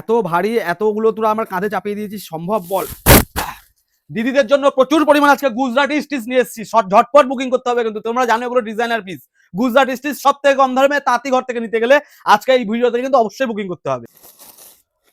এত ভারী, এতগুলো তোরা আমার কাঁধে চাপিয়ে দিয়েছিস, সম্ভব বল। দিদিদের জন্য প্রচুর পরিমাণ আজকে গুজরাটি স্টিচ নিয়ে এসেছি। ঝটপট বুকিং করতে হবে কিন্তু, তোমরা জানো এগুলো ডিজাইনার পিস গুজরাটি স্টিচ সব থেকে কম দামে তাঁতি ঘর থেকে নিতে গেলে আজকে এই ভিডিও থেকে কিন্তু অবশ্যই বুকিং করতে হবে।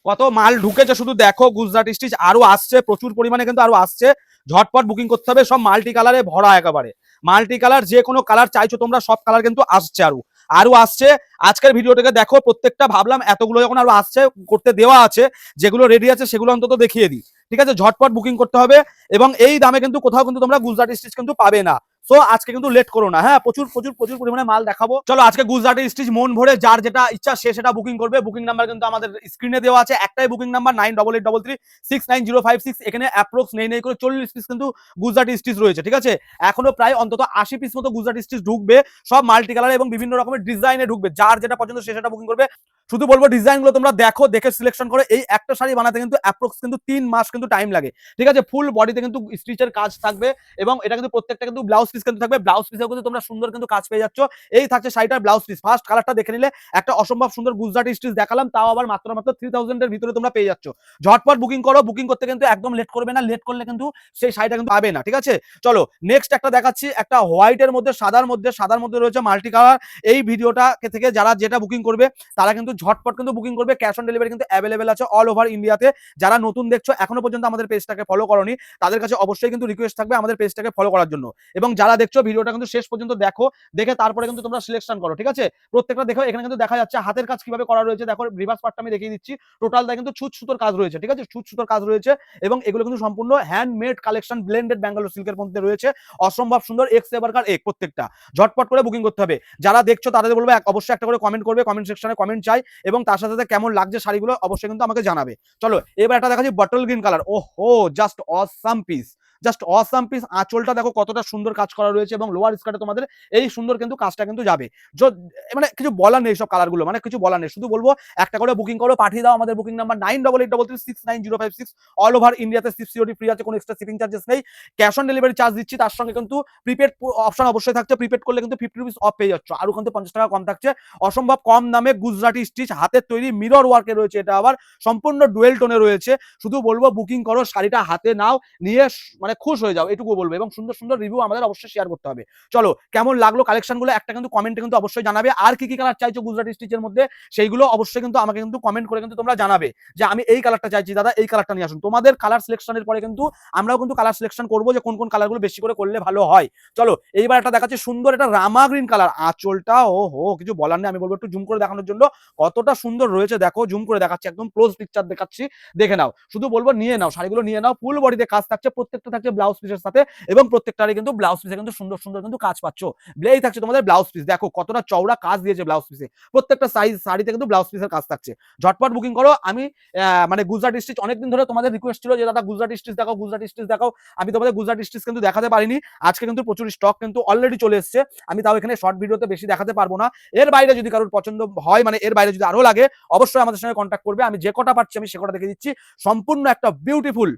কত মাল ঢুকেছে শুধু দেখো, গুজরাটি স্টিচ আরও আসছে, প্রচুর পরিমাণে কিন্তু আরও আসছে। ঝটপট বুকিং করতে হবে, সব মাল্টি কালারে ভরা একেবারে। মাল্টি কালার যে কোনো কালার চাইছো তোমরা, সব কালার কিন্তু আসছে আরও। আরও আসছে। আজকের ভিডিওটাকে দেখো, প্রত্যেকটা ভাবলাম এতগুলো যখন আরও আসছে, করতে দেওয়া আছে, যেগুলো রেডি আছে, সেগুলো অন্তত দেখিয়ে দিই। ঠিক আছে? ঝটপট বুকিং করতে হবে এবং এই দামে কিন্তু কোথাও কিন্তু তোমরা গুজরাটি স্টিচ কিন্তু পাবে না। সো আজকে কিন্তু লেট করো না। হ্যাঁ প্রচুর প্রচুর প্রচুর পরিমাণে মাল দেখাবো। চলো, আজকে গুজরাটি স্টিচ মন ভরে যার যেটা ইচ্ছা সে সেটা বুকিং করবে। বুকিং নাম্বার কিন্তু আমাদের স্ক্রিনে দেওয়া আছে। একটাই booking number nine double eight double three six nine zero five six এখানে অ্যাপ্রক্স নেই নেই করে চল্লিশ পিস কিন্তু গুজরাটি স্টিচ রয়েছে, ঠিক আছে? এখনও প্রায় অন্তত আশি পিস মতো গুজরাটি স্টিচ ঢুকবে। সব মাল্টি কালার এবং বিভিন্ন রকমের ডিজাইনে ঢুকবে। যার যেটা পছন্দ সে সেটা বুকিং করবে। শুধু বলব ডিজাইনগুলো তোমরা দেখো, দেখে সিলেকশন করো। এই একটা শাড়ি বানাতে কিন্তু অ্যাপ্রক্স কিন্তু তিন মাস কিন্তু টাইম লাগে, ঠিক আছে? ফুল বডিতে কিন্তু স্টিচের কাজ থাকবে এবং এটা কিন্তু প্রত্যেকটা কিন্তু ব্লাউজ কিন্তু থাকবে ব্লাউজ পিসেও কিন্তু তোমরা সুন্দর কিন্তু কাজ পেয়ে যাচ্ছ। এই থাকছে শাড়িটার ব্লাউজ পিস ফার্স্ট কালারটা দেখে নিলে একটা অসম্ভব সুন্দর গুজরাটি স্টিচ দেখালাম, তাও আবার মাত্র মাত্র থ্রি থাউজেন্ডের ভিতরে তোমরা পেয়ে যাচ্ছ। ঝটপট বুকিং করো বুকিং করতে কিন্তু একদম লেট করবে না লেট করলে কিন্তু সেই শাড়িটা কিন্তু পাবে না, ঠিক আছে? চলো নেক্সট একটা দেখাচ্ছি, একটা হোয়াইটের মধ্যে, সাদার মধ্যে সাদার মধ্যে রয়েছে মাল্টি কালার এই ভিডিওটা থেকে যারা যেটা বুকিং করবে, তারা কিন্তু ঝটপট কিন্তু বুকিং করবে ক্যাশ অন ডেলিভারি কিন্তু অ্যাভেলেবেল আছে অল ওভার ইন্ডিয়াতে যারা নতুন দেখছ, এখনও পর্যন্ত আমাদের পেজটাকে ফলো করনি, তাদের কাছে অবশ্যই কিন্তু রিকোয়েস্ট থাকবে আমাদের পেজটাকে ফলো করার জন্য। এবং যারা দেখছ, ভিডিওটা কিন্তু শেষ পর্যন্ত দেখো, দেখে তারপরে কিন্তু তোমরা সিলেকশন করো, ঠিক আছে? প্রত্যেকটা দেখো, এখানে কিন্তু দেখা যাচ্ছে হাতের কাজ কীভাবে করা রয়েছে। দেখো রিভার্স পার্টটা আমি দেখিয়ে দিচ্ছি। টোটাল দা কিন্তু ছুট সুতোর কাজ রয়েছে, ঠিক আছে? ছুট সুতোর কাজ রয়েছে এবং এগুলো কিন্তু সম্পূর্ণ হ্যান্ডমেড কালেকশন ব্লেন্ডেড ব্যাঙ্গালোর সিল্কের মধ্যে রয়েছে। অসম্ভব সুন্দর এক্স এবারকার এক প্রত্যেকটা। ঝটপট করে বুকিং করতে হবে। যারা দেখছ, তাদের বলব, এক- অবশ্যই একটা করে কমেন্ট করবে কমেন্ট সেকশনে কমেন্ট চাই এবং তার সাথে সাথে কেমন লাগছে শাড়িগুলো অবশ্যই কিন্তু আমাকে জানাবে। চলো, এবার একটা দেখাচ্ছি বটল গ্রিন কালার ও হো just awesome piece just awesome piece আঁচলটা দেখো কতটা সুন্দর কাজ করা রয়েছে এবং লোয়ার স্কার্টে তোমাদের এই সুন্দর কিন্তু কাজটা কিন্তু যাবে। মানে কিছু বলার নেই সব কালারগুলো মানে কিছু বলার নেই। শুধু বলব, একটা করে বুকিং করো, পাঠিয়ে দাও আমাদের booking number nine double eight double three six nine zero five six all over ইন্ডিয়াতে সিক্স সিওটি ফ্রি আছে, কোনো এক্সট্রা শিপিং চার্জেস নেই। ক্যাশ অন ডেলিভারি চার্জ দিচ্ছি, তার সঙ্গে কিন্তু প্রিপেড অপশন অবশ্যই থাকছে প্রিপেড করলে কিন্তু ফিফটি রুপিস অফ পেয়ে যাচ্ছ। আরও কিন্তু পঞ্চাশ টাকা কম থাকছে। অসম্ভব কম দামে গুজরাটি স্টিচ হাতের তৈরি মিরর ওয়ার্কে রয়েছে এটা আবার। সম্পূর্ণ ডুয়েল টোনে রয়েছে। শুধু বলব বুকিং করো, শাড়িটা হাতে নাও, নিয়ে স- মানে খুশ হয়ে যাও, এটুকু বলব এবং সুন্দর সুন্দর রিভিউ আমাদের অবশ্যই শেয়ার করতে হবে। চলো, কেমন লাগল কালেকশনগুলো একটা কিন্তু কমেন্টে কিন্তু অবশ্যই জানাবে। আর কি কি কালার চাইছো গুজরাটি স্টিচের মধ্যে? সেইগুলো অবশ্যই কিন্তু আমাকে কিন্তু কমেন্ট করে কিন্তু তোমরা জানাবে যে আমি এই কালারটা চাইছি, দাদা এই কালারটা নিয়ে আসুন। তোমাদের কালার সিলেকশনের পরে কিন্তু আমরাও কিন্তু কালার সিলেকশন করব যে কোন কোন কালারগুলো বেশি করে করলে ভালো হয়। চলো, এইবার একটা দেখাচ্ছে সুন্দর একটা রামা গ্রিন কালার আঁচলটা ও হো কিছু বলার নেই, আমি বলব একটু জুম করে দেখানোর জন্য। কতটা সুন্দর রয়েছে, দেখো জুম করে দেখাচ্ছি, একদম ক্লোজ পিকচার দেখাচ্ছি। দেখে নাও, শুধু বলব নিয়ে নাও, শাড়িগুলো নিয়ে নাও ফুল বডিতে কাজ থাকছে, প্রত্যেকটা থাকছে ব্লাউজ পিসের সাথে এবং প্রত্যেকটারই কিন্তু ব্লাউজ পিসে কিন্তু সুন্দর সুন্দর কিন্তু কাজ পাচ্ছ। ব্লেই থাকছে তোমাদের ব্লাউজ পিস দেখো কতটা চওড়া কাজ দিয়েছে ব্লাউজ পিসে প্রত্যেকটা সাইজ শাড়িতে কিন্তু ব্লাউজ পিসের কাজ থাকছে। ঝটপট বুকিং করো। আমি মানে গুজরাট স্টিচ অনেকদিন ধরে তোমাদের রিকোয়েস্ট ছিল যে, দাদা গুজরাট স্টিচ দেখাও গুজরাট স্টিচ দেখাও। আমি তোমাদের গুজরাট স্টিচ কিন্তু দেখাতে পারিনি। আজকে কিন্তু প্রচুর স্টক কিন্তু অলরেডি চলে এসেছে। আমি তাও এখানে শর্ট ভিডিওতে বেশি দেখাতে পারব না। এর বাইরে যদি কারোর পছন্দ হয় মানে এর বাইরে যদি আরও লাগে, অবশ্যই আমাদের সঙ্গে কন্ট্যাক্ট করবে। আমি যে কটা পাচ্ছি আমি সে কটা দেখে দিচ্ছি। সম্পূর্ণ একটা বিউটিফুল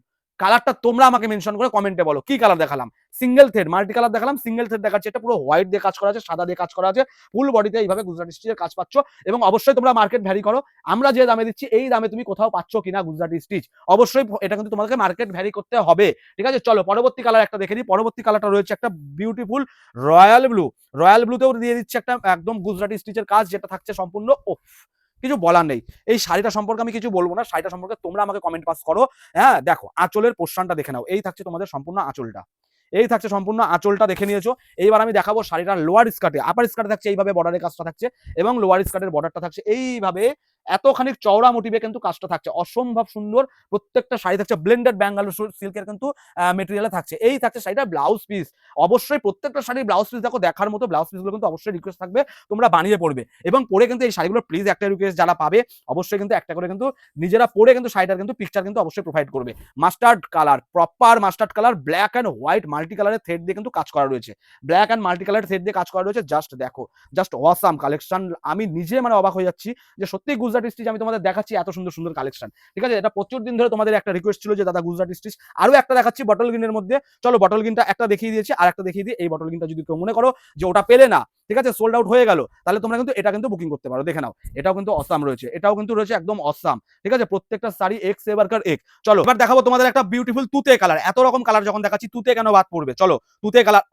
কালারটা তোমরা আমাকে মেনশন করে কমেন্টে বলো। কি কালার দেখালাম? সিঙ্গেল থ্রেড মাল্টি কালার দেখালাম সিঙ্গেল থ্রেড দেখাচ্ছে। এটা পুরো হোয়াইট দিয়ে কাজ করা আছে, সাদা দিয়ে কাজ করা আছে ফুল বডিতে এইভাবে গুজরাট স্টিচের কাজ পাচ্ছ এবং অবশ্যই তোমরা মার্কেট ভ্যারি করো। আমরা যে দামে দিচ্ছি, এই দামে তুমি কোথাও পাচ্ছ কিনা গুজরাটি স্টিচ অবশ্যই এটা কিন্তু তোমাকে মার্কেট ভ্যারি করতে হবে। ঠিক আছে? চলো, পরবর্তী কালার একটা দেখে নিই। পরবর্তী কালারটা রয়েছে একটা বিউটিফুল রয়্যাল ব্লু রয়্যাল ব্লুতেও দিয়ে দিচ্ছে একটা একদম গুজরাটি স্টিচের কাজ, যেটা থাকছে সম্পূর্ণ ও কিছু বলার নেই। এই শাড়িটা সম্পর্কে আমি কিছু বলব না, শাড়িটা সম্পর্কে তোমরা আমাকে কমেন্ট পাস করো। হ্যাঁ দেখো, আঁচলের পোষণটা দেখে নাও। এই থাকছে তোমাদের সম্পূর্ণ আঁচলটা। এই থাকছে সম্পূর্ণ আঁচলটা দেখে নিয়েছো। এইবার আমি দেখাবো শাড়িটা লোয়ার স্কার্টে আপার স্কার্টে থাকছে, এইভাবে বর্ডারের কাজটা থাকছে এবং লোয়ার স্কার্টের বর্ডারটা থাকছে। এইভাবে এতখানি চওড়া মোটিভে কিন্তু কাজটা থাকছে। অসম্ভব সুন্দর প্রত্যেকটা শাড়ি থাকছে। ব্লেন্ডেড ব্যাঙ্গালোর সিল্কের কিন্তু মেটেরিয়ালে থাকছে। এই থাকছে শাড়িটা ব্লাউজ পিস অবশ্যই প্রত্যেকটা শাড়ির ব্লাউজ পিস দেখো, দেখার মতো ব্লাউজ পিসগুলো কিন্তু অবশ্যই রিকোয়েস্ট থাকবে, তোমরা বানিয়ে পড়বে। এবং পরে কিন্তু এই শাড়িগুলো প্লিজ একটা রিকোয়েস্ট যারা পাবে, অবশ্যই কিন্তু একটা করে কিন্তু নিজেরা পরে কিন্তু শাড়িটার কিন্তু পিকচার কিন্তু অবশ্যই প্রোভাইড করবে। Mustard colour proper mustard colour black and white multi কালারের থ্রেড দিয়ে কিন্তু কাজ করা রয়েছে। ব্ল্যাক অ্যান্ড মাল্টি কালারের থ্রেড দিয়ে কাজ করা রয়েছে জাস্ট দেখো। জাস্ট ওয়াসাম কালেকশন আমি নিজে মানে অবাক হয়ে যাচ্ছি যে সত্যি গুজরাট স্টিচ আমি তোমাদের দেখাচ্ছি এত সুন্দর সুন্দর কালেকশন ঠিক আছে? এটা প্রচুর দিন ধরে তোমাদের একটা রিকোয়েস্ট ছিল যে, দাদা, গুজরাট স্টিচ আরও একটা দেখাচ্ছি বটল গ্রিনের মধ্যে। চলো বটল গ্রিনটা একটা দেখিয়ে দিয়েছি আর একটা দেখিয়ে দিই। এই বটল গ্রিনটা যদি কেউ মনে করো যে, ওটা পেলে না, ঠিক আছে সোল্ড আউট হয়ে গেল, তাহলে তোমরা কিন্তু এটা কিন্তু বুকিং করতে পারো। দেখে নাও, এটাও কিন্তু অসাম রয়েছে, এটাও কিন্তু রয়েছে একদম অসাম ঠিক আছে? প্রত্যেকটা শাড়ি এক্স এবারকার এক চলো, এবার দেখাবো তোমাদের একটা বিউটিফুল তুতে কালার এত রকম কালার যখন দেখাচ্ছি তুতে কেন বাদ পড়বে? চলো তুতে কালার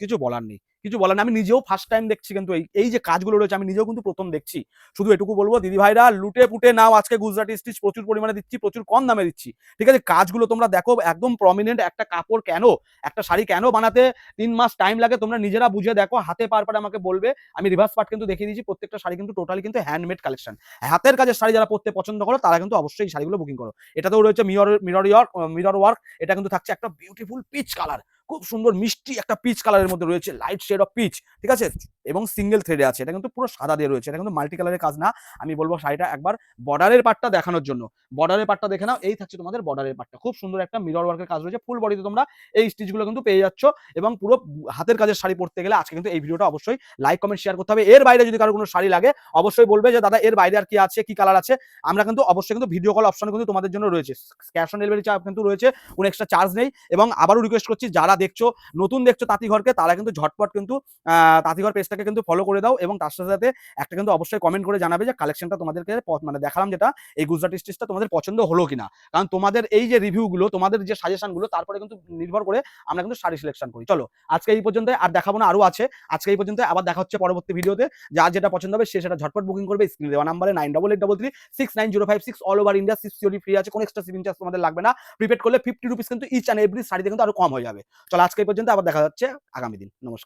কিছু বলার নেই। কিছু বলার নেই। আমি নিজেও ফার্স্ট টাইম দেখছি কিন্তু এই এই যে কাজগুলো রয়েছে, আমি নিজেও কিন্তু প্রথম দেখছি। শুধু এটুকু বলব দিদি ভাইরা লুটে পুটে নাও, আজকে গুজরাটি স্টিচ প্রচুর পরিমাণে দিচ্ছি, প্রচুর কম দামে দিচ্ছি। ঠিক আছে, কাজগুলো তোমরা দেখো, একদম প্রমিনেন্ট একটা কাপড় কেন? একটা শাড়ি কেন বানাতে তিন মাস টাইম লাগে? তোমরা নিজেরা বুঝে দেখো, হাতে পার পার আমাকে বলবে। আমি রিভার্স পার্ট কিন্তু দেখিয়ে দিচ্ছি প্রত্যেকটা শাড়ি কিন্তু টোটালি কিন্তু হ্যান্ডমেড কালেকশন হাতের কাজের শাড়ি যারা পড়তে পছন্দ করো, তারা কিন্তু অবশ্যই শাড়িগুলো বুকিং করো। এটাতেও রয়েছে mirror mirror work mirror work এটা কিন্তু থাকছে একটা বিউটিফুল পিচ কালার খুব সুন্দর মিষ্টি একটা পিচ কালারের মধ্যে রয়েছে লাইট শেড অফ পিচ ঠিক আছে? এবং সিঙ্গেল থ্রেডে আছে, এটা কিন্তু পুরো সাদা দিয়ে রয়েছে, এটা কিন্তু মাল্টি কালারের কাজ না। আমি বলব শাড়িটা একবার বর্ডারের পার্টটা দেখানোর জন্য। বর্ডারের পার্টটা দেখে নাও, এই থাকছে তোমাদের বর্ডারের পার্টটা খুব সুন্দর একটা মিরর ওয়ার্কের কাজ রয়েছে ফুল বডিতে তোমরা এই স্টিচগুলো কিন্তু পেয়ে যাচ্ছ এবং পুরো হাতের কাজের শাড়ি পরতে গেলে আজকে কিন্তু এই ভিডিওটা অবশ্যই লাইক কমেন্ট শেয়ার করতে হবে। এর বাইরে যদি কারও কোনো শাড়ি লাগে, অবশ্যই বলবে যে, দাদা, এর বাইরে আর কি আছে? কি কালার আছে? আমরা কিন্তু অবশ্যই কিন্তু ভিডিও কল অপশন কিন্তু তোমাদের জন্য রয়েছে। ক্যাশ অন ডেলিভারি চার্জ কিন্তু রয়েছে, কোনো এক্সট্রা চার্জ নেই। এবং আবারও রিকোয়েস্ট করছি, যারা দেখছ, নতুন দেখছ তাঁতিঘরকে, তারা কিন্তু ঝটপট কিন্তু তাঁতিঘর পেজটাকে কিন্তু ফলো করে দাও এবং তার সাথে সাথে একটা কিন্তু অবশ্যই কমেন্ট করে জানাবে যে কালেকশনটা তোমাদেরকে মানে দেখালাম যেটা এই গুজরাটি স্টিচটা তোমাদের পছন্দ হলো কিনা। কারণ তোমাদের এই যে রিভিউগুলো তোমাদের যে সাজেশনগুলো তারপরে কিন্তু নির্ভর করে আমরা কিন্তু শাড়ি সিলেকশন করি। চলো, আজকে এই পর্যন্ত আর দেখাবো না, আরও আছে। আজকে এই পর্যন্ত আবার দেখা হচ্ছে পরবর্তী ভিডিওতে। যার যেটা পছন্দ হবে সে সেটা ঝটপট বুকিং করবে স্ক্রিনে দেওয়া নাম্বারে nine double eight double three six nine zero five six all over India six সিওরি ফ্রি আছে, কোনো এক্সট্রা শিপিং চার্জ তোমাদের লাগবে না। প্রিপেড করলে ফিফটি রুপিস কিন্তু ইচ অ্যান্ড এভরি শাড়িতে কিন্তু আরও কম হয়ে যাবে। চলো আজকে পর্যন্ত আবার দেখা যাচ্ছে আগামী দিন। নমস্কার।